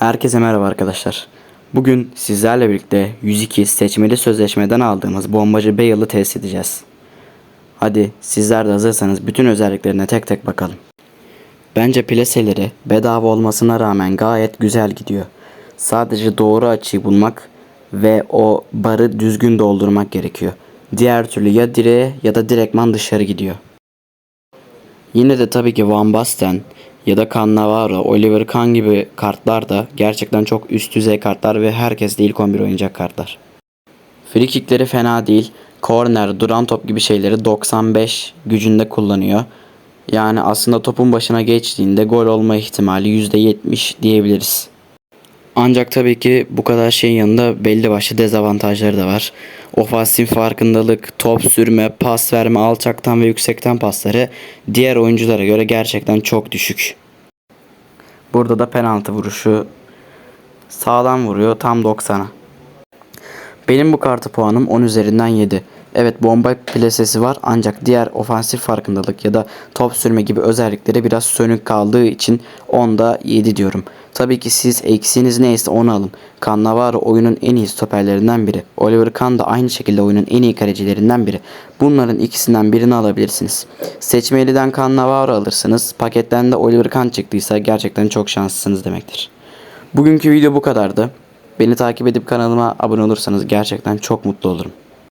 Herkese merhaba arkadaşlar. Bugün sizlerle birlikte 102 seçmeli sözleşmeden aldığımız bombacı Bale'ı test edeceğiz. Hadi sizler de hazırsanız bütün özelliklerine tek tek bakalım. Bence plaseleri bedava olmasına rağmen gayet güzel gidiyor. Sadece doğru açıyı bulmak ve o barı düzgün doldurmak gerekiyor. Diğer türlü ya direğe ya da direktman dışarı gidiyor. Yine de tabii ki Van Basten ya da Cannavaro, Oliver Kahn gibi kartlar da gerçekten çok üst düzey kartlar ve herkes de ilk 11 oynayacak kartlar. Free kickleri fena değil. Corner, duran top gibi şeyleri 95 gücünde kullanıyor. Yani aslında topun başına geçtiğinde gol olma ihtimali %70 diyebiliriz. Ancak tabii ki bu kadar şeyin yanında belli başlı dezavantajları da var. Ofansif farkındalık, top sürme, pas verme, alçaktan ve yüksekten pasları diğer oyunculara göre gerçekten çok düşük. Burada da penaltı vuruşu sağlam vuruyor tam 90'a. Benim bu kartı puanım 10 üzerinden 7. Evet bomba plasesi var ancak diğer ofansif farkındalık ya da top sürme gibi özellikleri biraz sönük kaldığı için 10'da 7 diyorum. Tabii ki siz eksiğiniz neyse onu alın. Cannavaro oyunun en iyi stoperlerinden biri. Oliver Kahn da aynı şekilde oyunun en iyi kalecilerinden biri. Bunların ikisinden birini alabilirsiniz. Seçmeliden Cannavaro alırsınız. Paketten de Oliver Kahn çıktıysa gerçekten çok şanslısınız demektir. Bugünkü video bu kadardı. Beni takip edip kanalıma abone olursanız gerçekten çok mutlu olurum.